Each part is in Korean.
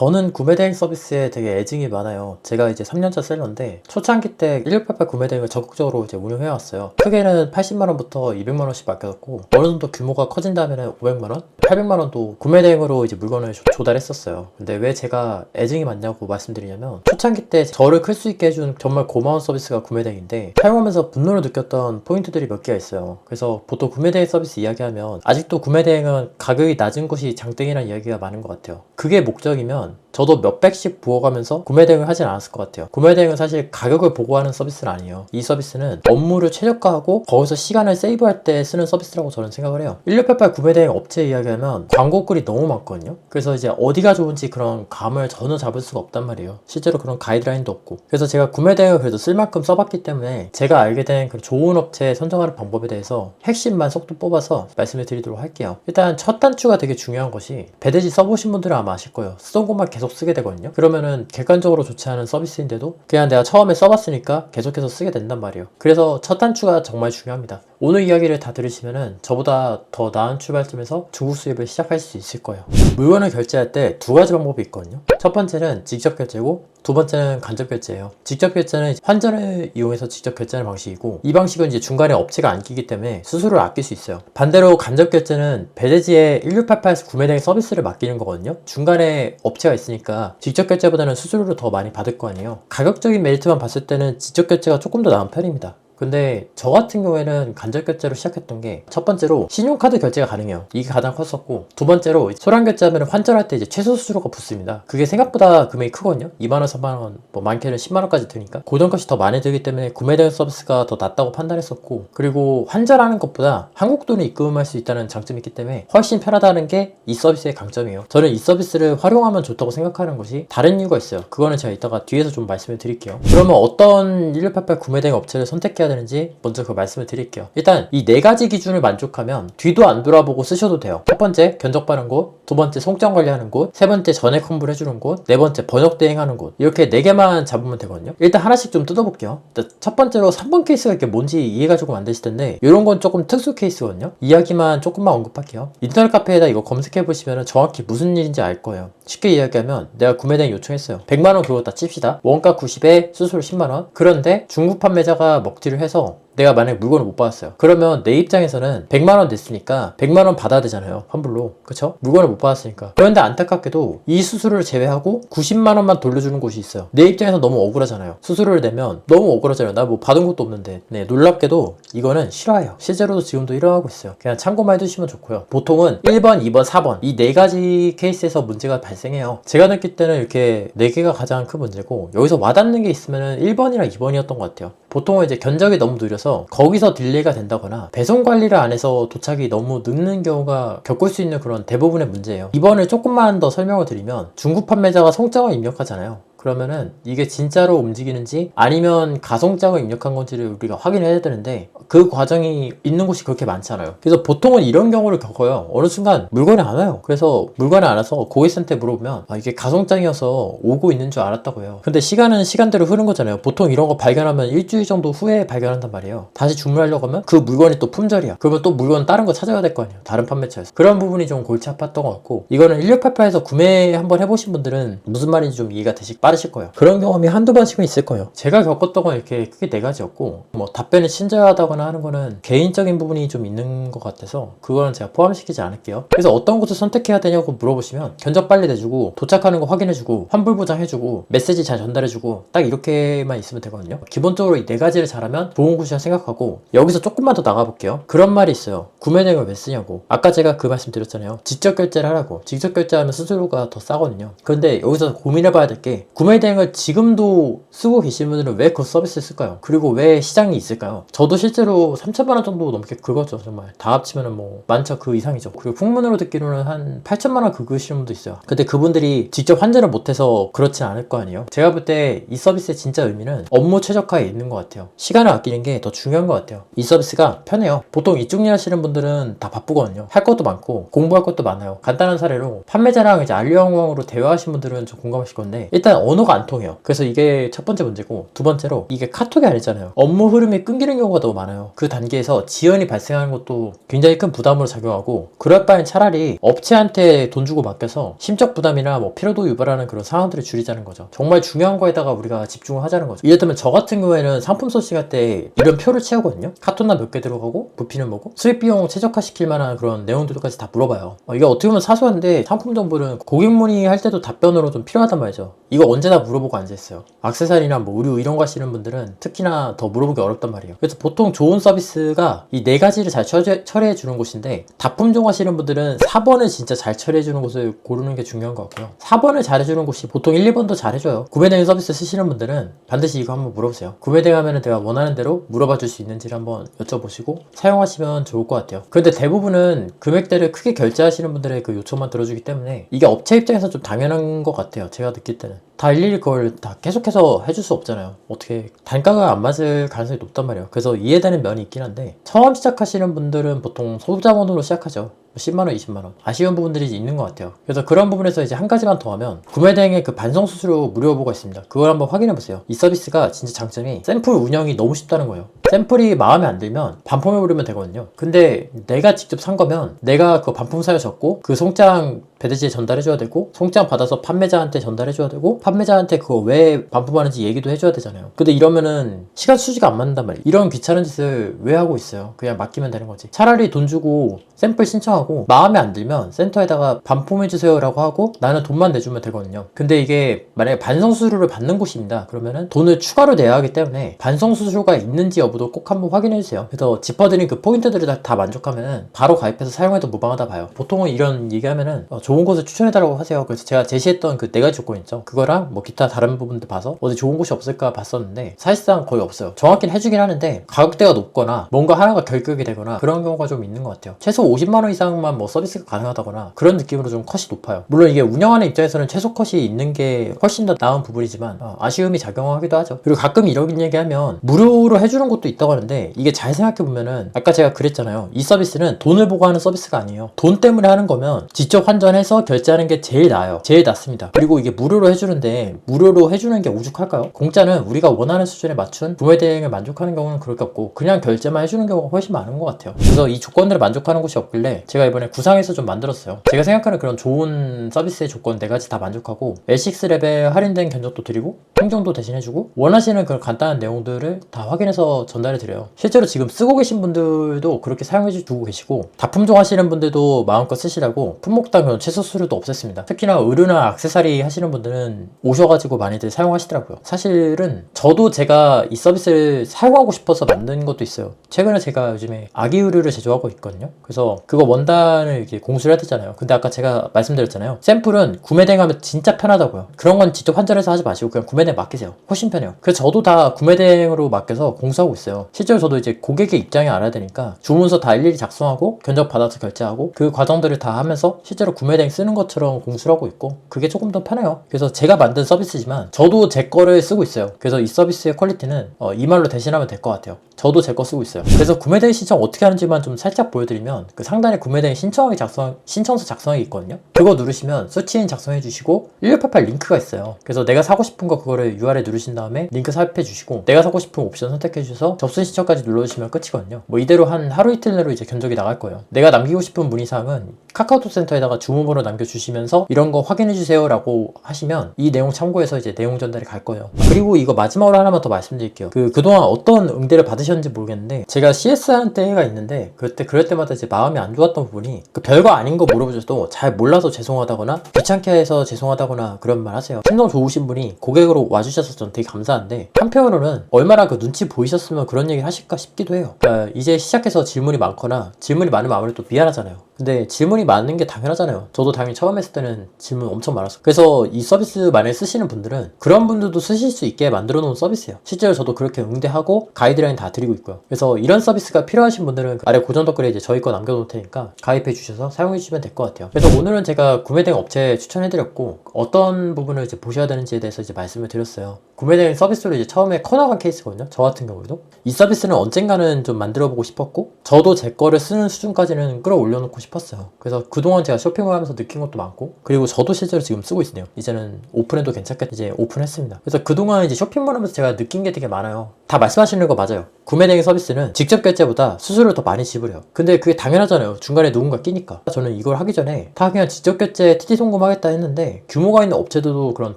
저는 구매 대행 서비스에 되게 애증이 많아요. 제가 이제 3년차 셀러인데 초창기 때 1688 구매 대행을 적극적으로 이제 운영해 왔어요. 크게는 80만 원부터 200만 원씩 맡겼고 어느 정도 규모가 커진 다음에는 500만 원, 800만 원도 구매 대행으로 이제 물건을 조- 조달했었어요. 근데 왜 제가 애증이 많냐고 말씀드리냐면 초창기 때 저를 클 수 있게 해준 정말 고마운 서비스가 구매 대행인데 사용하면서 분노를 느꼈던 포인트들이 몇 개가 있어요. 그래서 보통 구매 대행 서비스 이야기하면 아직도 구매 대행은 가격이 낮은 것이 장땡이라는 이야기가 많은 것 같아요. 그게 목적이면 semana. 저도 몇백씩 부어가면서 구매 대행을 하진 않았을 것 같아요. 구매 대행은 사실 가격을 보고 하는 서비스는 아니에요. 이 서비스는 업무를 최적화하고 거기서 시간을 세이브할 때 쓰는 서비스라고 저는 생각을 해요. 1688 구매 대행 업체 이야기하면 광고글이 너무 많거든요. 그래서 이제 어디가 좋은지 그런 감을 전혀 잡을 수가 없단 말이에요. 실제로 그런 가이드라인도 없고. 그래서 제가 구매 대행을 그래도 쓸 만큼 써봤기 때문에 제가 알게 된그 좋은 업체 선정하는 방법에 대해서 핵심만 속도 뽑아서 말씀을 드리도록 할게요. 일단 첫 단추가 되게 중요한 것이 배대지 써보신 분들은 아마 아실 거예요. 쓰던 것만 계속 쓰게 되거든요. 그러면은 객관적으로 좋지 않은 서비스인데도 그냥 내가 처음에 써봤으니까 계속해서 쓰게 된단 말이에요. 그래서 첫 단추가 정말 중요합니다. 오늘 이야기를 다 들으시면은 저보다 더 나은 출발점에서 중국 수입을 시작할 수 있을 거예요. 물건을 결제할 때 두 가지 방법이 있거든요. 첫 번째는 직접 결제고 두 번째는 간접 결제예요. 직접 결제는 환전을 이용해서 직접 결제하는 방식이고 이 방식은 이제 중간에 업체가 안 끼기 때문에 수수료를 아낄 수 있어요. 반대로 간접 결제는 배대지에 1688에서 구매된 서비스를 맡기는 거거든요. 중간에 업체가 있으니까 직접 결제보다는 수수료를 더 많이 받을 거 아니에요. 가격적인 메리트만 봤을 때는 직접 결제가 조금 더 나은 편입니다. 근데 저 같은 경우에는 간접 결제로 시작했던 게 첫 번째로 신용카드 결제가 가능해요. 이게 가장 컸었고 두 번째로 소량 결제하면 환전할 때 이제 최소 수수료가 붙습니다. 그게 생각보다 금액이 크거든요. 2만 원, 3만 원, 뭐 많게는 10만 원까지 드니까 고정값이 더 많이 들기 때문에 구매대행 서비스가 더 낫다고 판단했었고 그리고 환전하는 것보다 한국 돈을 입금할 수 있다는 장점이 있기 때문에 훨씬 편하다는 게 이 서비스의 강점이에요. 저는 이 서비스를 활용하면 좋다고 생각하는 것이 다른 이유가 있어요. 그거는 제가 이따가 뒤에서 좀 말씀을 드릴게요. 그러면 어떤 1688 구매대행 업체를 선택해야 되는지 먼저 그 말씀을 드릴게요. 일단 이 네 가지 기준을 만족하면 뒤도 안 돌아보고 쓰셔도 돼요. 첫 번째 견적 바른 곳, 두 번째 송장 관리하는 곳, 세 번째 전액 환불 해주는 곳, 네 번째 번역 대행하는 곳 이렇게 네 개만 잡으면 되거든요. 일단 하나씩 좀 뜯어볼게요. 첫 번째로 3번 케이스가 이게 뭔지 이해가 조금 안 되실 텐데 이런 건 조금 특수 케이스거든요. 이야기만 조금만 언급할게요. 인터넷 카페에다 이거 검색해 보시면 정확히 무슨 일인지 알 거예요. 쉽게 이야기하면 내가 구매 대행 요청했어요. 100만 원 그거 다 칩시다. 원가 90에 수수료 10만 원. 그런데 중국 판매자가 먹튀를 해서 내가 만약에 물건을 못 받았어요. 그러면 내 입장에서는 100만 원 냈으니까 100만 원 받아야 되잖아요. 환불로. 그쵸? 물건을 못 받았으니까. 그런데 안타깝게도 이 수수료를 제외하고 90만 원만 돌려주는 곳이 있어요. 내 입장에서 너무 억울하잖아요. 수수료를 내면 너무 억울하잖아요. 나 뭐 받은 것도 없는데. 네, 놀랍게도 이거는 실화예요. 실제로도 지금도 일어나고 있어요. 그냥 참고만 해두시면 좋고요. 보통은 1번, 2번, 4번 이 네 가지 케이스에서 문제가 발생해요. 제가 느낄 때는 이렇게 네 개가 가장 큰 문제고 여기서 와닿는 게 있으면은 1번이랑 2번이었던 것 같아요. 보통은 이제 견적이 너무 느려서 거기서 딜레이가 된다거나 배송 관리를 안 해서 도착이 너무 늦는 경우가 겪을 수 있는 그런 대부분의 문제예요. 이번을 조금만 더 설명을 드리면 중국 판매자가 송장을 입력하잖아요. 그러면은 이게 진짜로 움직이는지 아니면 가송장을 입력한 건지를 우리가 확인해야 되는데 그 과정이 있는 곳이 그렇게 많지 않아요. 그래서 보통은 이런 경우를 겪어요. 어느 순간 물건이 안 와요. 그래서 물건이 안 와서 고객한테 물어보면 아 이게 가송장이어서 오고 있는 줄 알았다고 해요. 근데 시간은 시간대로 흐른 거잖아요. 보통 이런 거 발견하면 일주일 정도 후에 발견한단 말이에요. 다시 주문하려고 하면 그 물건이 또 품절이야. 그러면 또 물건 다른 거 찾아야 될 거 아니에요. 다른 판매처에서. 그런 부분이 좀 골치 아팠던 것 같고 이거는 1688에서 구매 한번 해보신 분들은 무슨 말인지 좀 이해가 되시 빠르실 거예요. 그런 경험이 한두 번씩은 있을 거예요. 제가 겪었던 건 이렇게 크게 네 가지였고 뭐 답변이 친절하다거나 하는 거는 개인적인 부분이 좀 있는 것 같아서 그거는 제가 포함시키지 않을게요. 그래서 어떤 곳을 선택해야 되냐고 물어보시면 견적 빨리 내주고 도착하는 거 확인해주고 환불 보장해주고 메시지 잘 전달해주고 딱 이렇게만 있으면 되거든요. 기본적으로 이 네 가지를 잘하면 좋은 곳이라 생각하고 여기서 조금만 더 나가볼게요. 그런 말이 있어요. 구매대행을 왜 쓰냐고. 아까 제가 그 말씀 드렸잖아요. 직접 결제를 하라고. 직접 결제하면 수수료가 더 싸거든요. 그런데 여기서 고민해봐야 될 게 구매 대행을 지금도 쓰고 계신 분들은 왜 그 서비스를 쓸까요? 그리고 왜 시장이 있을까요? 저도 실제로 3천만 원 정도 넘게 긁었죠 정말. 다 합치면은 뭐 많죠 그 이상이죠. 그리고 풍문으로 듣기로는 한 8천만 원 긁으시는 분도 있어요. 근데 그분들이 직접 환전을 못해서 그렇진 않을 거 아니에요. 제가 볼 때 이 서비스의 진짜 의미는 업무 최적화에 있는 것 같아요. 시간을 아끼는 게 더 중요한 것 같아요. 이 서비스가 편해요. 보통 이쪽 일 하시는 분들은 다 바쁘거든요. 할 것도 많고 공부할 것도 많아요. 간단한 사례로 판매자랑 이제 알리왕왕으로 대화하신 분들은 좀 공감하실 건데 일단 언어가 안 통해요. 그래서 이게 첫 번째 문제고 두 번째로 이게 카톡이 아니잖아요. 업무 흐름이 끊기는 경우가 너무 많아요. 그 단계에서 지연이 발생하는 것도 굉장히 큰 부담으로 작용하고 그럴 바엔 차라리 업체한테 돈 주고 맡겨서 심적 부담이나 뭐 피로도 유발하는 그런 상황들을 줄이자는 거죠. 정말 중요한 거에다가 우리가 집중을 하자는 거죠. 예를 들면 저 같은 경우에는 상품 소싱할 때 이런 표를 채우거든요. 카톤나 몇 개 들어가고 부피는 뭐고 수입 비용 최적화 시킬 만한 그런 내용들까지 다 물어봐요. 어, 이게 어떻게 보면 사소한데 상품 정보는 고객 문의할 때도 답변으로 좀 필요하단 말이죠. 이거 언제 다 물어보고 앉아있어요. 악세사리나 뭐 의류 이런 거 하시는 분들은 특히나 더 물어보기 어렵단 말이에요. 그래서 보통 좋은 서비스가 이 네 가지를 잘 처리, 처리해 주는 곳인데 다품종 하시는 분들은 4번을 진짜 잘 처리해 주는 곳을 고르는 게 중요한 것 같고요. 4번을 잘 해 주는 곳이 보통 1, 2번도 잘 해줘요. 구매대행 서비스 쓰시는 분들은 반드시 이거 한번 물어보세요. 구매대행 하면은 내가 원하는 대로 물어봐 줄 수 있는지를 한번 여쭤보시고 사용하시면 좋을 것 같아요. 그런데 대부분은 금액대를 크게 결제하시는 분들의 그 요청만 들어주기 때문에 이게 업체 입장에서 좀 당연한 것 같아요. 제가 느낄 때는. 다 일일이 그걸 다 계속해서 해줄 수 없잖아요. 어떻게 단가가 안 맞을 가능성이 높단 말이에요. 그래서 이해되는 면이 있긴 한데 처음 시작하시는 분들은 보통 소자본으로 시작하죠. 10만원, 20만원. 아쉬운 부분들이 있는 것 같아요. 그래서 그런 부분에서 이제 한 가지만 더 하면 구매대행의 그 반성 수수료 무료 여부가 있습니다. 그걸 한번 확인해 보세요. 이 서비스가 진짜 장점이 샘플 운영이 너무 쉽다는 거예요. 샘플이 마음에 안 들면 반품해 버리면 되거든요. 근데 내가 직접 산 거면 내가 그 반품 사유 적고 그 송장 배드지에 전달해 줘야 되고 송장 받아서 판매자한테 전달해 줘야 되고 판매자한테 그거 왜 반품하는지 얘기도 해줘야 되잖아요. 근데 이러면은 시간 수지가 안 맞는단 말이에요. 이런 귀찮은 짓을 왜 하고 있어요? 그냥 맡기면 되는 거지. 차라리 돈 주고 샘플 신청 하고 마음에 안 들면 센터에다가 반품해 주세요라고 하고 나는 돈만 내주면 되거든요. 근데 이게 만약에 반성 수수료를 받는 곳입니다. 그러면은 돈을 추가로 내야 하기 때문에 반성 수수료가 있는지 여부도 꼭 한번 확인해 주세요. 그래서 짚어드린 그 포인트들을 다, 다 만족하면은 바로 가입해서 사용해도 무방하다 봐요. 보통은 이런 얘기하면은 어, 좋은 곳을 추천해 달라고 하세요. 그래서 제가 제시했던 그 네 가지 조건 있죠. 그거랑 뭐 기타 다른 부분들 봐서 어디 좋은 곳이 없을까 봤었는데 사실상 거의 없어요. 정확히는 해주긴 하는데 가격대가 높거나 뭔가 하나가 결격이 되거나 그런 경우가 좀 있는 것 같아요. 최소 50만 원 이상 만 뭐 서비스가 가능하다거나 그런 느낌으로 좀 컷이 높아요. 물론 이게 운영하는 입장에서는 최소 컷이 있는 게 훨씬 더 나은 부분이지만 어, 아쉬움이 작용하기도 하죠. 그리고 가끔 이런 얘기하면 무료로 해주는 곳도 있다고 하는데 이게 잘 생각해 보면은 아까 제가 그랬잖아요. 이 서비스는 돈을 보고 하는 서비스가 아니에요. 돈 때문에 하는 거면 직접 환전해서 결제하는 게 제일 나아요. 제일 낫습니다. 그리고 이게 무료로 해주는데 무료로 해주는 게 오죽할까요? 공짜는 우리가 원하는 수준에 맞춘 구매 대행을 만족하는 경우는 그럴 게 없고 그냥 결제만 해주는 경우가 훨씬 많은 것 같아요. 그래서 이 조건들을 만족하는 곳이 없길래 제가 이번에 구상해서 좀 만들었어요. 제가 생각하는 그런 좋은 서비스의 조건 네 가지 다 만족하고 L6 레벨 할인된 견적도 드리고 행정도 대신 해주고 원하시는 그런 간단한 내용들을 다 확인해서 전달해 드려요. 실제로 지금 쓰고 계신 분들도 그렇게 사용해 주고 계시고 다품종 하시는 분들도 마음껏 쓰시라고 품목당 그런 최소 수수료도 없앴습니다. 특히나 의류나 액세서리 하시는 분들은 오셔가지고 많이들 사용하시더라고요. 사실은 저도 제가 이 서비스를 사용하고 싶어서 만든 것도 있어요. 최근에 제가 요즘에 아기 의류를 제조하고 있거든요. 그래서 그거 원단 을 이렇게 공수를 해야 되잖아요. 근데 아까 제가 말씀드렸잖아요. 샘플은 구매대행 하면 진짜 편하다고요. 그런 건 직접 환전해서 하지 마시고 그냥 구매대행 맡기세요. 훨씬 편해요. 그래서 저도 다 구매대행으로 맡겨서 공수하고 있어요. 실제로 저도 이제 고객의 입장이 알아야 되니까 주문서 다 일일이 작성하고 견적 받아서 결제하고 그 과정들을 다 하면서 실제로 구매대행 쓰는 것처럼 공수를 하고 있고 그게 조금 더 편해요. 그래서 제가 만든 서비스지만 저도 제 거를 쓰고 있어요. 그래서 이 서비스의 퀄리티는 어, 이 말로 대신하면 될 것 같아요. 저도 제 거 쓰고 있어요. 그래서 구매대행 신청 어떻게 하는지만 좀 살짝 보여드리면 그 상단에 구매 대행 신청하기 작성 신청서 작성하기 있거든요. 그거 누르시면 수치인 작성해 주시고 1688 링크가 있어요. 그래서 내가 사고 싶은 거 그거를 URL 누르신 다음에 링크 삽입해 주시고 내가 사고 싶은 옵션 선택해 주셔서 접수 신청까지 눌러주시면 끝이거든요. 뭐 이대로 한 하루 이틀 내로 이제 견적이 나갈 거예요. 내가 남기고 싶은 문의사항은 카카오톡 센터에다가 주문번호 남겨주시면서 이런 거 확인해 주세요 라고 하시면 이 내용 참고해서 이제 내용 전달이 갈 거예요. 그리고 이거 마지막으로 하나만 더 말씀드릴게요. 그 그동안 어떤 응대를 받으셨는지 모르겠는데 제가 CS 한 때가 있는데 그때 그럴 때마다 이제 마음이 안 좋았던 부분이 그 별거 아닌 거 물어보셔도 잘 몰라서 죄송하다거나 귀찮게 해서 죄송하다거나 그런 말 하세요. 심정 좋으신 분이 고객으로 와주셔서 전 되게 감사한데 한편으로는 얼마나 그 눈치 보이셨으면 그런 얘기를 하실까 싶기도 해요. 그러니까 이제 시작해서 질문이 많거나 질문이 많으면 아무래도 미안하잖아요. 근데 질문이 많은 게 당연하잖아요. 저도 당연히 처음 했을 때는 질문 엄청 많았어요. 그래서 이 서비스 만약에 쓰시는 분들은 그런 분들도 쓰실 수 있게 만들어 놓은 서비스예요. 실제로 저도 그렇게 응대하고 가이드라인 다 드리고 있고요. 그래서 이런 서비스가 필요하신 분들은 그 아래 고정 댓글에 이제 저희 거 남겨놓을 테니까 가입해 주셔서 사용해 주시면 될 것 같아요. 그래서 오늘은 제가 구매대행 업체 추천해 드렸고 어떤 부분을 이제 보셔야 되는지에 대해서 이제 말씀을 드렸어요. 구매대행 서비스로 이제 처음에 커나간 케이스거든요. 저 같은 경우도 이 서비스는 언젠가는 좀 만들어 보고 싶었고 저도 제 거를 쓰는 수준까지는 끌어올려 놓고 싶 싶었어요. 그래서 그동안 제가 쇼핑을 하면서 느낀 것도 많고 그리고 저도 실제로 지금 쓰고 있네요. 이제는 오픈해도 괜찮겠다 이제 오픈했습니다. 그래서 그동안 이제 쇼핑몰 하면서 제가 느낀 게 되게 많아요. 다 말씀하시는 거 맞아요. 구매 대행 서비스는 직접 결제보다 수수료를 더 많이 지불해요. 근데 그게 당연하잖아요. 중간에 누군가 끼니까. 저는 이걸 하기 전에 다 그냥 직접 결제 TT 송금하겠다 했는데 규모가 있는 업체들도 그런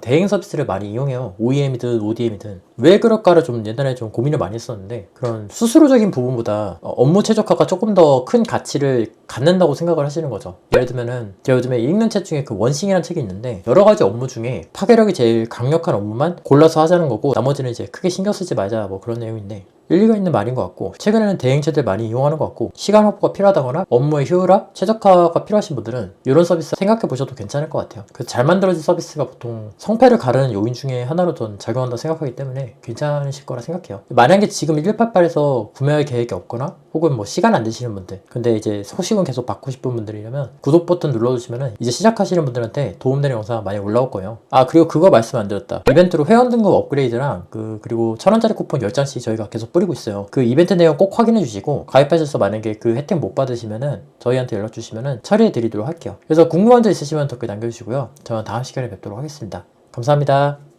대행 서비스를 많이 이용해요. OEM이든 ODM이든. 왜 그럴까를 좀 옛날에 좀 고민을 많이 했었는데 그런 수수료적인 부분보다 어, 업무 최적화가 조금 더 큰 가치를 갖는다고 생각을 하시는 거죠. 예를 들면은 제가 요즘에 읽는 책 중에 그 원싱이라는 책이 있는데 여러 가지 업무 중에 파괴력이 제일 강력한 업무만 골라서 하자는 거고 나머지는 이제 크게 신경 쓰지 말자 뭐 그런 내용인데 일리가 있는 말인 것 같고 최근에는 대행체들 많이 이용하는 것 같고 시간 확보가 필요하다거나 업무의 효율화, 최적화가 필요하신 분들은 이런 서비스 생각해 보셔도 괜찮을 것 같아요. 그잘 만들어진 서비스가 보통 성패를 가르는 요인 중에 하나로 전 작용한다 생각하기 때문에 괜찮으실 거라 생각해요. 만약에 지금 1188에서 구매할 계획이 없거나 혹은 뭐 시간 안 되시는 분들 근데 이제 소식은 계속 받고 싶은 분들이라면 구독 버튼 눌러주시면은 이제 시작하시는 분들한테 도움되는 영상 많이 올라올 거예요. 아 그리고 그거 말씀 안 드렸다. 이벤트로 회원 등급 업그레이드랑 그 그리고 천 원짜리 쿠폰 10장씩 저희가 계속 뿌리고 있어요. 그 이벤트 내용 꼭 확인해 주시고 가입하셔서 만약에 그 혜택 못 받으시면은 저희한테 연락 주시면은 처리해 드리도록 할게요. 그래서 궁금한 점 있으시면 댓글 남겨주시고요. 저는 다음 시간에 뵙도록 하겠습니다. 감사합니다.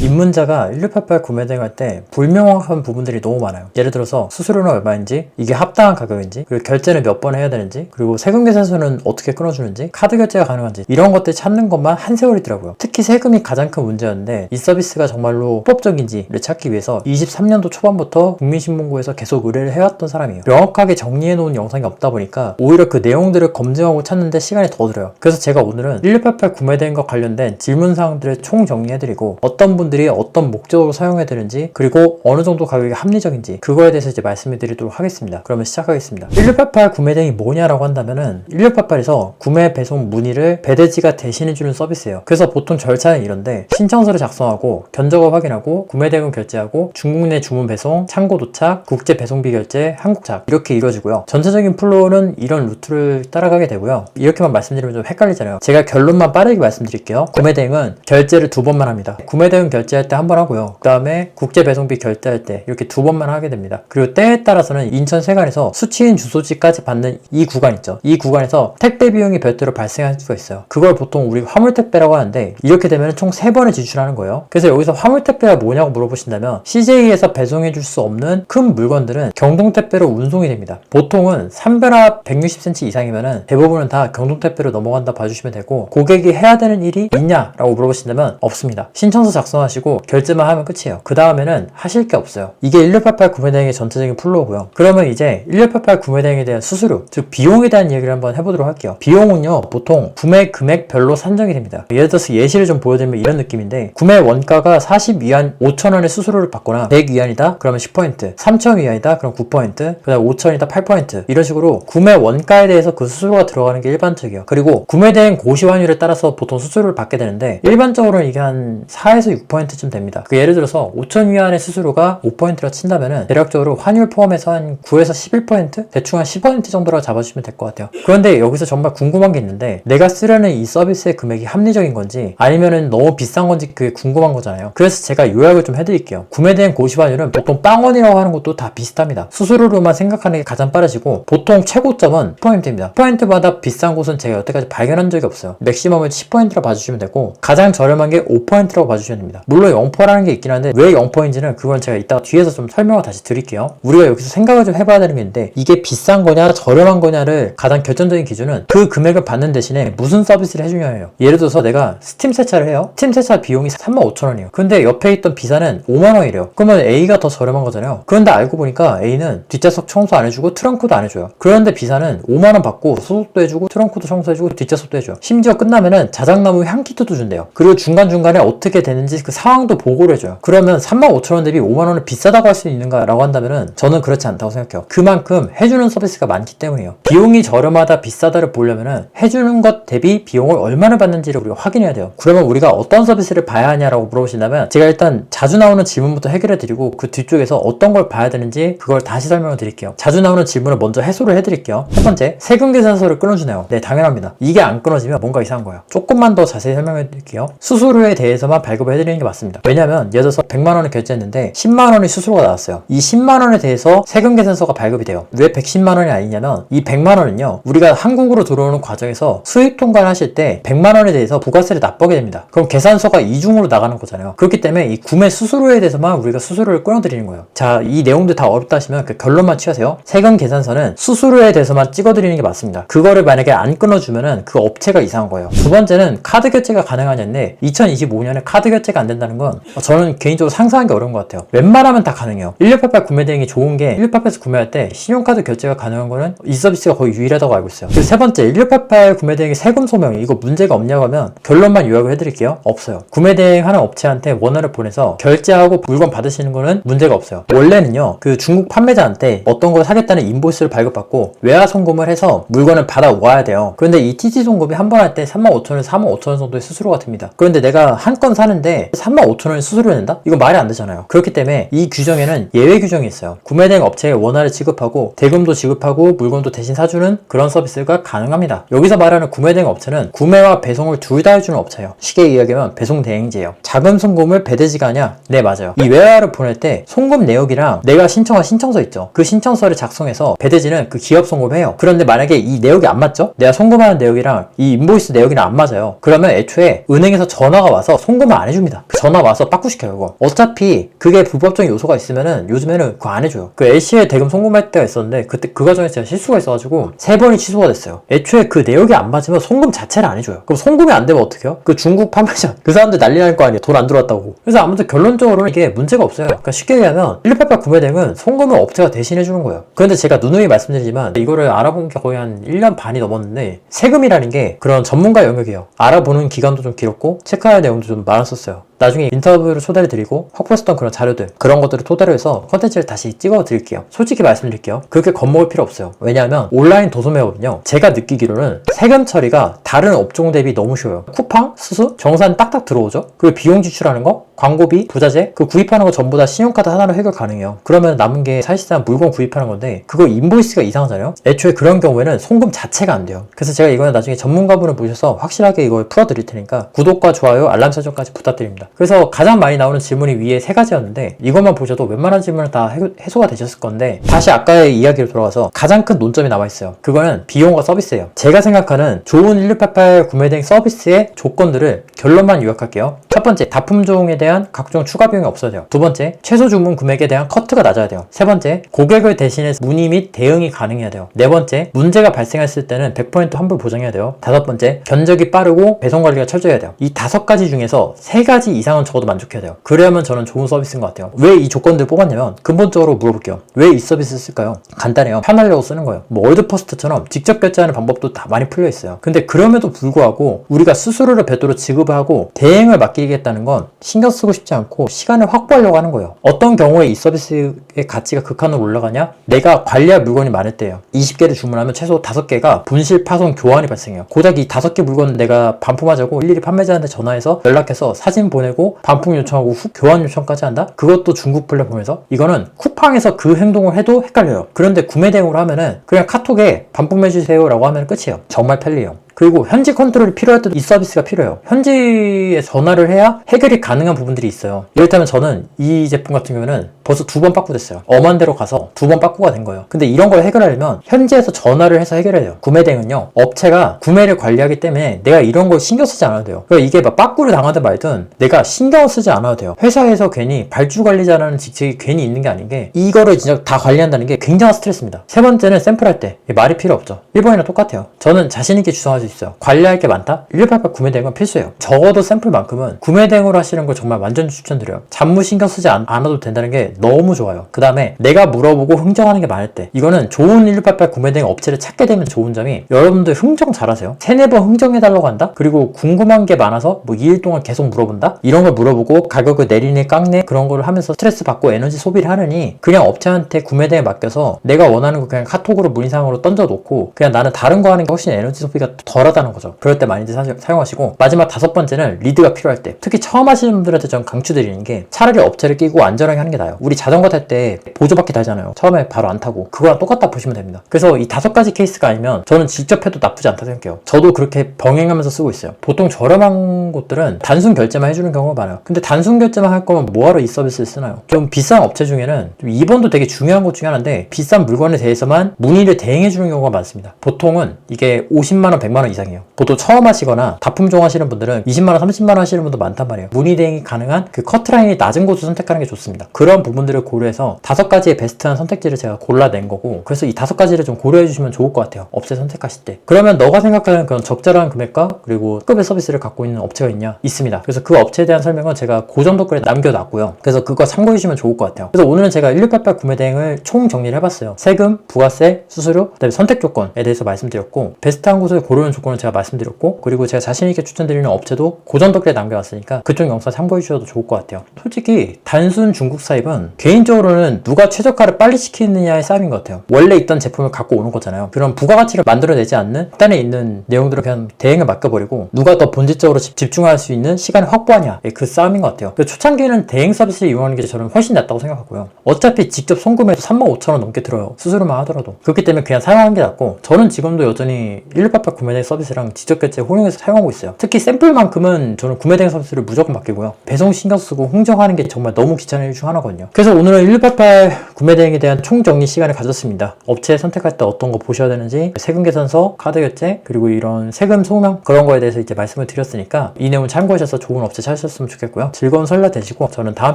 입문자가 1688 구매 대행할 때 불명확한 부분들이 너무 많아요. 예를 들어서 수수료는 얼마인지, 이게 합당한 가격인지, 그리고 결제는 몇 번 해야 되는지, 그리고 세금 계산서는 어떻게 끊어주는지, 카드 결제가 가능한지 이런 것들 찾는 것만 한 세월이더라고요. 특히 세금이 가장 큰 문제였는데 이 서비스가 정말로 합법적인지를 찾기 위해서 23년도 초반부터 국민신문고에서 계속 의뢰를 해왔던 사람이에요. 명확하게 정리해 놓은 영상이 없다 보니까 오히려 그 내용들을 검증하고 찾는데 시간이 더 들어요. 그래서 제가 오늘은 1688 구매 대행과 관련된 질문 사항들을 총 정리해드리고 어떤 분 들이 어떤 목적으로 사용해야 되는지 그리고 어느 정도 가격이 합리적인지 그거에 대해서 이제 말씀을 드리도록 하겠습니다. 그러면 시작하겠습니다. 1688 구매대행이 뭐냐라고 한다면은 1688에서 구매 배송 문의를 배대지가 대신해 주는 서비스예요. 그래서 보통 절차는 이런데 신청서를 작성하고 견적을 확인하고 구매 대금 결제하고 중국 내 주문 배송, 창고 도착, 국제 배송비 결제, 한국 착 이렇게 이루어지고요. 전체적인 플로우는 이런 루트를 따라가게 되고요. 이렇게만 말씀드리면 좀 헷갈리잖아요. 제가 결론만 빠르게 말씀드릴게요. 구매 대행은 결제를 두 번만 합니다. 구매 대행 결제할 때 한 번 하고요. 그 다음에 국제 배송비 결제할 때 이렇게 두 번만 하게 됩니다. 그리고 때에 따라서는 인천 세관에서 수취인 주소지까지 받는 이 구간 있죠. 이 구간에서 택배 비용이 별도로 발생할 수가 있어요. 그걸 보통 우리 화물 택배라고 하는데 이렇게 되면 총 세 번을 지출하는 거예요. 그래서 여기서 화물 택배가 뭐냐고 물어보신다면 CJ에서 배송해 줄 수 없는 큰 물건들은 경동 택배로 운송이 됩니다. 보통은 산별화 160cm 이상이면은 대부분은 다 경동 택배로 넘어간다 봐주시면 되고 고객이 해야 되는 일이 있냐라고 물어보신다면 없습니다. 신청서 작성하시고 결제만 하면 끝이에요. 그 다음에는 하실 게 없어요. 이게 1688 구매대행의 전체적인 플로우고요. 그러면 이제 1688 구매대행에 대한 수수료, 즉 비용에 대한 얘기를 한번 해보도록 할게요. 비용은요 보통 구매 금액별로 산정이 됩니다. 예를 들어서 예시를 좀 보여드리면 이런 느낌인데 구매 원가가 40위안 5천원의 수수료를 받거나 100위안이다 그러면 10% 3,000위안이다 그럼 9%그 다음 5천이다 8% 이런 식으로 구매 원가에 대해서 그 수수료가 들어가는 게 일반적이에요. 그리고 구매대행 고시 환율에 따라서 보통 수수료를 받게 되는데 일반적으로는 이게 한 4에서 6%쯤 됩니다. 그 예를 들어서 5,000위안의 수수료가 5%라 친다면은 대략적으로 환율 포함해서 한 9에서 11% 대충 한 10% 정도라고 잡아주시면 될 것 같아요. 그런데 여기서 정말 궁금한 게 있는데 내가 쓰려는 이 서비스의 금액이 합리적인 건지 아니면은 너무 비싼 건지 그게 궁금한 거잖아요. 그래서 제가 요약을 좀 해드릴게요. 구매된 고시 환율은 보통 빵원이라고 하는 것도 다 비슷합니다. 수수료로만 생각하는 게 가장 빠르시고 보통 최고점은 10%입니다. 10%마다 비싼 곳은 제가 여태까지 발견한 적이 없어요. 맥시멈을 10%라 봐주시면 되고 가장 저렴한 게 5%라고 봐주시면 됩니다. 물론 0%라는 게 있긴 한데 왜 0%인지는 그건 제가 이따가 뒤에서 좀 설명을 다시 드릴게요. 우리가 여기서 생각을 좀 해봐야 되는 게 있는데 이게 비싼 거냐 저렴한 거냐를 가장 결정적인 기준은 그 금액을 받는 대신에 무슨 서비스를 해주냐예요. 예를 들어서 내가 스팀 세차를 해요. 스팀 세차 비용이 35,000원이에요. 근데 옆에 있던 비사는 5만원이래요. 그러면 A가 더 저렴한 거잖아요. 그런데 알고 보니까 A는 뒷좌석 청소 안 해주고 트렁크도 안 해줘요. 그런데 비사는 5만원 받고 소독도 해주고 트렁크도 청소해주고 뒷좌석도 해줘요. 심지어 끝나면은 자작나무 향키트도 준대요. 그리고 중간중간에 어떻게 되는지 그 상황도 보고를 해줘요. 그러면 35,000원 대비 5만원은 비싸다고 할 수 있는가라고 한다면은 저는 그렇지 않다고 생각해요. 그만큼 해주는 서비스가 많기 때문이에요. 비용이 저렴하다 비싸다를 보려면은 해주는 것 대비 비용을 얼마나 받는지를 우리가 확인해야 돼요. 그러면 우리가 어떤 서비스를 봐야 하냐라고 물어보신다면 제가 일단 자주 나오는 질문부터 해결해 드리고 그 뒤쪽에서 어떤 걸 봐야 되는지 그걸 다시 설명을 드릴게요. 자주 나오는 질문을 먼저 해소를 해드릴게요. 첫 번째, 세금 계산서를 끊어주네요. 네, 당연합니다. 이게 안 끊어지면 뭔가 이상한 거예요. 조금만 더 자세히 설명해 드릴게요. 수수료에 대해서만 발급을 해드리는 게 맞습니다. 왜냐면 예를 들어서 100만 원을 결제했는데 10만 원의 수수료가 나왔어요. 이 10만 원에 대해서 세금 계산서가 발급이 돼요. 왜 110만 원이 아니냐면 이 100만 원은요. 우리가 한국으로 들어오는 과정에서 수입 통과를 하실 때 100만 원에 대해서 부가세를 납부하게 됩니다. 그럼 계산서가 이중으로 나가는 거잖아요. 그렇기 때문에 이 구매 수수료에 대해서만 우리가 수수료를 끊어드리는 거예요. 자, 이 내용들 다 어렵다 하시면 그 결론만 취하세요. 세금 계산서는 수수료에 대해서만 찍어드리는 게 맞습니다. 그거를 만약에 안 끊어주면은 그 업체가 이상한 거예요. 두 번째는 카드 결제가 가능하냐인데 2025년에 카드 결제가 안 된다는 건 저는 개인적으로 상상하기 어려운 것 같아요. 웬만하면 다 가능해요. 1688 구매 대행이 좋은 게 1688에서 구매할 때 신용카드 결제가 가능한 거는 이 서비스가 거의 유일하다고 알고 있어요. 그리고 세 번째 1688 구매 대행의 세금 소명이 이거 문제가 없냐고 하면 결론만 요약을 해드릴게요. 없어요. 구매 대행 하는 업체한테 원화를 보내서 결제하고 물건 받으시는 거는 문제가 없어요. 원래는요 그 중국 판매자한테 어떤 걸 사겠다는 인보이스를 발급받고 외화 송금을 해서 물건을 받아와야 돼요. 그런데 이 TT 송금이 한 번 할 때 35,000원, 45,000원 정도의 수수료가 듭니다. 그런데 내가 한 건 사는데 35,000원의 수수료 낸다? 이거 말이 안 되잖아요. 그렇기 때문에 이 규정에는 예외 규정이 있어요. 구매 대행 업체에 원화를 지급하고 대금도 지급하고 물건도 대신 사주는 그런 서비스가 가능합니다. 여기서 말하는 구매 대행 업체는 구매와 배송을 둘 다 해주는 업체예요. 쉽게 이야기하면 배송 대행제예요. 자금 송금을 배대지가 하냐? 네 맞아요. 이 외화를 보낼 때 송금 내역이랑 내가 신청한 신청서 있죠. 그 신청서를 작성해서 배대지는 그 기업 송금해요. 그런데 만약에 이 내역이 안 맞죠? 내가 송금하는 내역이랑 이 인보이스 내역이랑 안 맞아요. 그러면 애초에 은행에서 전화가 와서 송금을 안 해줍니다. 그 전화 와서 빠꾸시켜요. 그거. 어차피 그게 불법적인 요소가 있으면은 요즘에는 그거 안 해줘요. 그 LC에 대금 송금할 때가 있었는데 그때 그 과정에서 제가 실수가 있어가지고 세 번이 취소가 됐어요. 애초에 그 내역이 안 맞으면 송금 자체를 안 해줘요. 그럼 송금이 안 되면 어떡해요? 그 중국 판매자 그 사람들 난리 날 거 아니에요. 돈 안 들어왔다고. 그래서 아무튼 결론적으로는 이게 문제가 없어요. 그러니까 쉽게 얘기하면 188 구매 대행은 송금을 업체가 대신 해 주는 거예요. 그런데 제가 누누이 말씀드리지만 이거를 알아본 게 거의 한 1년 반이 넘었는데 세금이라는 게 그런 전문가 영역이에요. 알아보는 기간도 좀 길었고 체크할 내용도 좀 많았었어요. 나중에 인터뷰를 초대를 드리고 확보했었던 그런 자료들 그런 것들을 토대로 해서 컨텐츠를 다시 찍어 드릴게요. 솔직히 말씀드릴게요. 그렇게 겁먹을 필요 없어요. 왜냐하면 온라인 도소매업은요. 제가 느끼기로는 세금 처리가 다른 업종 대비 너무 쉬워요. 쿠팡, 수수, 정산 딱딱 들어오죠? 그리고 비용 지출하는 거 광고비, 부자재 그 구입하는 거 전부 다 신용카드 하나로 해결 가능해요. 그러면 남은 게 사실상 물건 구입하는 건데 그거 인보이스가 이상하잖아요? 애초에 그런 경우에는 송금 자체가 안 돼요. 그래서 제가 이거는 나중에 전문가분을 모셔서 확실하게 이걸 풀어 드릴 테니까 구독과 좋아요 알람 설정까지 부탁드립니다 그래서 가장 많이 나오는 질문이 위에 세 가지였는데 이것만 보셔도 웬만한 질문은 다 해- 해소가 되셨을 건데 다시 아까의 이야기로 돌아와서 가장 큰 논점이 나와 있어요. 그거는 비용과 서비스예요. 제가 생각하는 좋은 1688 구매 등 서비스의 조건들을 결론만 요약할게요. 첫 번째, 납품종에 대한 각종 추가 비용이 없어야 돼요. 두 번째, 최소 주문 금액에 대한 커트가 낮아야 돼요. 세 번째, 고객을 대신해 문의 및 대응이 가능해야 돼요. 네 번째, 문제가 발생했을 때는 100% 환불 보장해야 돼요. 다섯 번째, 견적이 빠르고 배송 관리가 철저해야 돼요. 이 다섯 가지 중에서 세 가지 이상은 적어도 만족해야 돼요. 그래야만 저는 좋은 서비스인 것 같아요. 왜 이 조건들을 뽑았냐면 근본적으로 물어볼게요. 왜 이 서비스를 쓸까요? 간단해요. 편하려고 쓰는 거예요. 뭐 월드퍼스트처럼 직접 결제하는 방법도 다 많이 풀려 있어요. 근데 그럼에도 불구하고 우리가 수수료를 별도로 지급하고 대행을 맡기겠다는 건 신경 쓰고 싶지 않고 시간을 확보하려고 하는 거예요. 어떤 경우에 이 서비스의 가치가 극한으로 올라가냐? 내가 관리할 물건이 많을 때예요. 20개를 주문하면 최소 5개가 분실, 파손, 교환이 발생해요. 고작 이 5개 물건 내가 반품하자고 일일이 판매자한테 전화해서 연락해서 사진 보내 고 반품 요청하고 후 교환 요청까지 한다? 그것도 중국 플랫폼에서 이거는 쿠팡에서 그 행동을 해도 헷갈려요. 그런데 구매 대행으로 하면은 그냥 카톡에 반품해주세요 라고 하면 끝이에요. 정말 편리해요. 그리고 현지 컨트롤이 필요할 때도 이 서비스가 필요해요. 현지에 전화를 해야 해결이 가능한 부분들이 있어요. 이를테면 저는 이 제품 같은 경우는 벌써 두 번 빠꾸됐어요. 엄한 데로 가서 두 번 빠꾸가 된 거예요. 근데 이런 걸 해결하려면 현지에서 전화를 해서 해결해야 돼요. 구매 대행은요. 업체가 구매를 관리하기 때문에 내가 이런 걸 신경 쓰지 않아도 돼요. 그러니까 이게 막 빠꾸를 당하든 말든 내가 신경 쓰지 않아도 돼요. 회사에서 괜히 발주 관리자라는 직책이 괜히 있는 게 아닌 게 이거를 진짜 다 관리한다는 게 굉장한 스트레스입니다. 세 번째는 샘플할 때 말이 필요 없죠. 일본이랑 똑같아요. 저는 자신 있게 주장할 수 있어요. 관리할 게 많다? 1688 구매 대행은 필수예요. 적어도 샘플만큼은 구매 대행으로 하시는 걸 정말 완전 추천드려요. 잡무 신경 쓰지 않, 않아도 된다는 게 너무 좋아요. 그 다음에 내가 물어보고 흥정하는 게 많을 때 이거는 좋은 1688 구매 대행 업체를 찾게 되면 좋은 점이 여러분들 흥정 잘하세요. 세네 번 흥정해달라고 한다? 그리고 궁금한 게 많아서 뭐 2일 동안 계속 물어본다? 이런 걸 물어보고 가격을 내리네 깎네 그런 걸 하면서 스트레스 받고 에너지 소비를 하느니 그냥 업체한테 구매 대행 맡겨서 내가 원하는 거 그냥 카톡으로 문의사항으로 던져놓고 그냥 나는 다른 거 하는 게 훨씬 에너지 소비가 덜 덜하다는 거죠. 그럴 때 많이들 사, 사용하시고 마지막 다섯 번째는 리드가 필요할 때 특히 처음 하시는 분들한테 전 강추드리는 게 차라리 업체를 끼고 안전하게 하는 게 나아요. 우리 자전거 탈 때 보조바퀴 달잖아요. 처음에 바로 안 타고 그거랑 똑같다 보시면 됩니다. 그래서 이 다섯 가지 케이스가 아니면 저는 직접 해도 나쁘지 않다 생각해요. 저도 그렇게 병행하면서 쓰고 있어요. 보통 저렴한 곳들은 단순 결제만 해주는 경우가 많아요. 근데 단순 결제만 할 거면 뭐하러 이 서비스를 쓰나요? 좀 비싼 업체 중에는 좀 2번도 되게 중요한 것 중에 하나인데 비싼 물건에 대해서만 문의를 대행해 주는 경우가 많습니다. 보통은 이게 50만 원, 100만 원 이상이에요. 보통 처음 하시거나 다품종 하시는 분들은 20만 원, 30만 원 하시는 분도 많단 말이에요. 문의 대행이 가능한 그 커트라인이 낮은 곳을 선택하는 게 좋습니다. 그런 부분들을 고려해서 다섯 가지의 베스트한 선택지를 제가 골라낸 거고 그래서 이 다섯 가지를 좀 고려해 주시면 좋을 것 같아요. 업체 선택하실 때. 그러면 너가 생각하는 그런 적절한 금액과 그리고 급의 서비스를 갖고 있는 업체가 있냐? 있습니다. 그래서 그 업체에 대한 설명은 제가 고정 댓글에 남겨놨고요. 그래서 그거 참고해 주시면 좋을 것 같아요. 그래서 오늘은 제가 1688 구매 대행을 총 정리를 해봤어요. 세금, 부가세, 수수료, 그다음에 선택 조건에 대해서 말씀드렸고 베스트한 곳을 고르는 조건을 제가 말씀드렸고 그리고 제가 자신 있게 추천드리는 업체도 고정 댓글에 남겨놨으니까 그쪽 영상 참고해 주셔도 좋을 것 같아요. 솔직히 단순 중국 사입은 개인적으로는 누가 최저가를 빨리 시키느냐의 싸움인 것 같아요. 원래 있던 제품을 갖고 오는 거잖아요. 그런 부가가치를 만들어내지 않는 단에 있는 내용들을 그냥 대행을 맡겨버리고 누가 더 본질적으로 집- 집중할 수 있는 시간을 확보하냐 그 싸움인 것 같아요. 그 초창기에는 대행 서비스를 이용하는 게 저는 훨씬 낫다고 생각하고요. 어차피 직접 송금해도 35,000원 넘게 들어요. 수수료만 하더라도. 그렇기 때문에 그냥 사용하는 게 낫고 저는 지금도 여전히 1688 구매대행 서비스랑 직접 결제 혼용해서 사용하고 있어요. 특히 샘플만큼은 저는 구매대행 서비스를 무조건 맡기고요. 배송 신경 쓰고 홍정하는 게 정말 너무 귀찮은 일 중 하나거든요. 그래서 오늘은 1688 구매 대행에 대한 총정리 시간을 가졌습니다. 업체 선택할 때 어떤 거 보셔야 되는지 세금 계산서, 카드 결제, 그리고 이런 세금 소명 그런 거에 대해서 이제 말씀을 드렸으니까 이 내용 참고하셔서 좋은 업체 찾으셨으면 좋겠고요. 즐거운 설날 되시고 저는 다음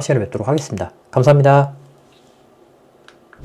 시간에 뵙도록 하겠습니다. 감사합니다.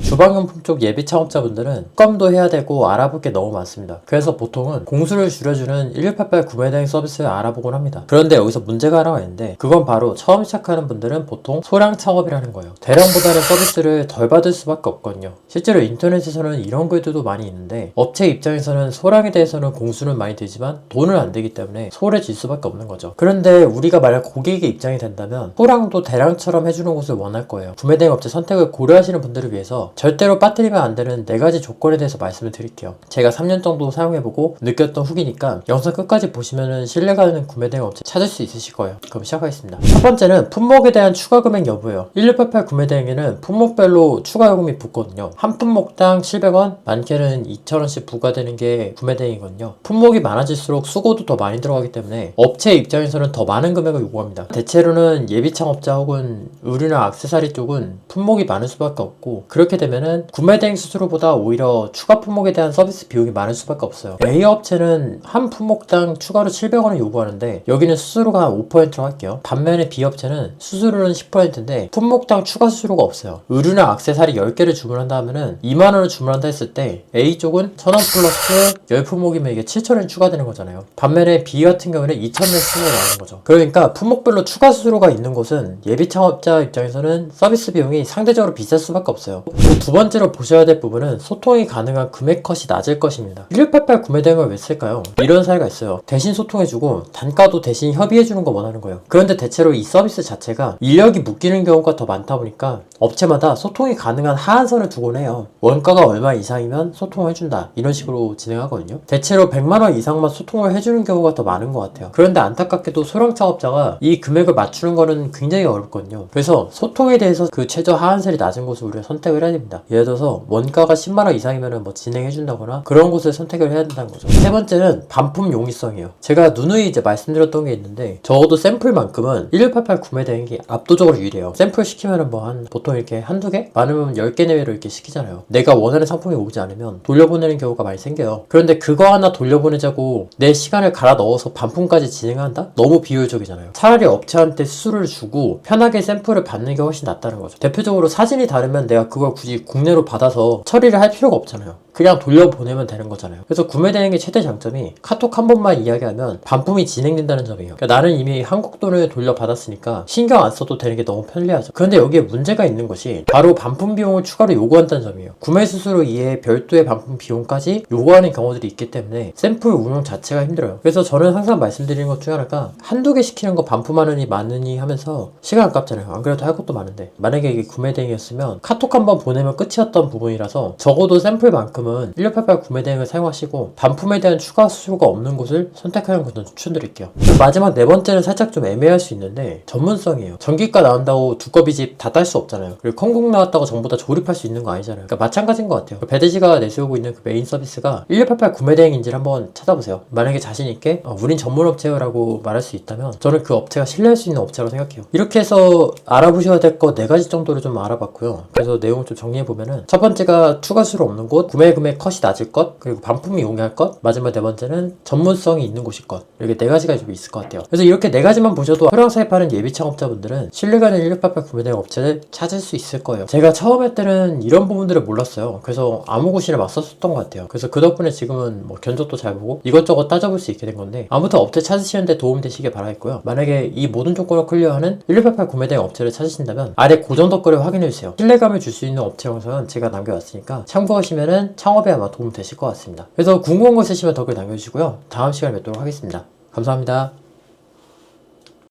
주방용품 쪽 예비 창업자분들은 특검도 해야 되고 알아볼 게 너무 많습니다. 그래서 보통은 공수를 줄여주는 1688 구매 대행 서비스를 알아보곤 합니다. 그런데 여기서 문제가 하나가 있는데 그건 바로 처음 시작하는 분들은 보통 소량 창업이라는 거예요. 대량보다는 서비스를 덜 받을 수밖에 없거든요. 실제로 인터넷에서는 이런 글들도 많이 있는데 업체 입장에서는 소량에 대해서는 공수는 많이 들지만 돈을 안 되기 때문에 소홀해질 수밖에 없는 거죠. 그런데 우리가 만약 고객의 입장이 된다면 소량도 대량처럼 해주는 곳을 원할 거예요. 구매 대행 업체 선택을 고려하시는 분들을 위해서 절대로 빠뜨리면 안 되는 네 가지 조건에 대해서 말씀을 드릴게요. 제가 3년 정도 사용해보고 느꼈던 후기니까 영상 끝까지 보시면은 신뢰가는 구매 대행 업체 찾을 수 있으실 거예요. 그럼 시작하겠습니다. 첫 번째는 품목에 대한 추가 금액 여부예요. 1688 구매 대행에는 품목별로 추가 요금이 붙거든요. 한 품목당 700원, 많게는 2,000원씩 부과되는 게 구매 대행이거든요. 품목이 많아질수록 수고도 더 많이 들어가기 때문에 업체 입장에서는 더 많은 금액을 요구합니다. 대체로는 예비 창업자 혹은 의류나 액세서리 쪽은 품목이 많을 수밖에 없고 그렇게 되면은 구매대행 수수료보다 오히려 추가 품목에 대한 서비스 비용이 많을 수밖에 없어요. A 업체는 한 품목당 추가로 700원을 요구하는데 여기는 수수료가 한 5%로 할게요. 반면에 B 업체는 수수료는 10%인데 품목당 추가 수수료가 없어요. 의류나 액세서리 10개를 주문한다 하면은 2만 원을 주문한다 했을 때 A 쪽은 1000원 플러스 10품목이면 이게 7,000원이 추가되는 거잖아요. 반면에 B 같은 경우는 2,000원 수수료가 나오는 거죠. 그러니까 품목별로 추가 수수료가 있는 곳은 예비 창업자 입장에서는 서비스 비용이 상대적으로 비쌀 수밖에 없어요. 그리고 두 번째로 보셔야 될 부분은 소통이 가능한 금액 컷이 낮을 것입니다. 1688 구매 대행을 왜 쓸까요? 이런 사례가 있어요. 대신 소통해주고 단가도 대신 협의해주는 거 원하는 거예요. 그런데 대체로 이 서비스 자체가 인력이 묶이는 경우가 더 많다 보니까 업체마다 소통이 가능한 하한선을 두곤 해요. 원가가 얼마 이상이면 소통을 해준다. 이런 식으로 진행하거든요. 대체로 100만원 이상만 소통을 해주는 경우가 더 많은 것 같아요. 그런데 안타깝게도 소량 창업자가 이 금액을 맞추는 거는 굉장히 어렵거든요. 그래서 소통에 대해서 그 최저 하한선이 낮은 곳을 우리가 선택을 해야 됩니다. 예를 들어서 원가가 10만원 이상이면 뭐 진행해준다거나 그런 곳을 선택을 해야 된다는 거죠. 세 번째는 반품 용이성이에요. 제가 누누이 이제 말씀드렸던 게 있는데 적어도 샘플만큼은 1188 구매 대행이 압도적으로 유리해요. 샘플 시키면은 뭐 한 보통 이렇게 한두 개? 많으면 10개 내외로 이렇게 시키잖아요. 내가 원하는 상품이 오지 않으면 돌려보내는 경우가 많이 생겨요. 그런데 그거 하나 돌려보내자고 내 시간을 갈아 넣어서 반품까지 진행한다? 너무 비효율적이잖아요. 차라리 업체한테 수수료를 주고 편하게 샘플을 받는 게 훨씬 낫다는 거죠. 대표적으로 사진이 다르면 내가 그걸 굳이 국내로 받아서 처리를 할 필요가 없잖아요. 그냥 돌려보내면 되는 거잖아요. 그래서 구매대행의 최대 장점이 카톡 한 번만 이야기하면 반품이 진행된다는 점이에요. 그러니까 나는 이미 한국 돈을 돌려받았으니까 신경 안 써도 되는 게 너무 편리하죠. 그런데 여기에 문제가 있는 것이 바로 반품 비용을 추가로 요구한다는 점이에요. 구매 수수료 이외에 별도의 반품 비용까지 요구하는 경우들이 있기 때문에 샘플 운영 자체가 힘들어요. 그래서 저는 항상 말씀드리는 것 중에 하나가 한두 개 시키는 거 반품하느니 마느니 하면서 시간 아깝잖아요. 안 그래도 할 것도 많은데 만약에 이게 구매대행이었으면 카톡 한 번 보내면 끝이었던 부분이라서 적어도 샘플만큼 은 지금은 1688 구매 대행을 사용하시고 반품에 대한 추가 수수료가 없는 곳을 선택하는 것을 추천드릴게요. 마지막 네 번째는 살짝 좀 애매할 수 있는데 전문성이에요. 전기가 나온다고 두꺼비 집 다 딸 수 없잖아요. 그리고 컴국 나왔다고 전부 다 조립할 수 있는 거 아니잖아요. 그러니까 마찬가지인 것 같아요. 배대지가 내세우고 있는 그 메인 서비스가 1688 구매 대행인지를 한번 찾아보세요. 만약에 자신 있게 어, 우린 전문 업체라고 말할 수 있다면 저는 그 업체가 신뢰할 수 있는 업체라고 생각해요. 이렇게 해서 알아보셔야 될 거 네 가지 정도를 좀 알아봤고요. 그래서 내용을 좀 정리해 보면은 첫 번째가 추가 수로 없는 곳, 구매 금액 컷이 낮을 것, 그리고 반품이 용이할 것, 마지막 네 번째는 전문성이 있는 곳일 것. 이렇게 네 가지가 좀 있을 것 같아요. 그래서 이렇게 네 가지만 보셔도 프랑스에 파는 예비 창업자분들은 신뢰가는 1688 구매대행 업체를 찾을 수 있을 거예요. 제가 처음 할 때는 이런 부분들을 몰랐어요. 그래서 아무 곳이나 막 썼었던 것 같아요. 그래서 그 덕분에 지금은 뭐 견적도 잘 보고 이것저것 따져볼 수 있게 된 건데 아무튼 업체 찾으시는데 도움 되시길 바라겠고요. 만약에 이 모든 조건을 클리어하는 1688 구매대행 업체를 찾으신다면 아래 고정 댓글을 확인해 주세요. 신뢰감을 줄 수 있는 업체 영상은 제가 남겨왔으니까 참고하시면은 창업에 아마 도움 되실 것 같습니다. 그래서 궁금한 거 있으시면 댓글 남겨주시고요. 다음 시간에 뵙도록 하겠습니다. 감사합니다.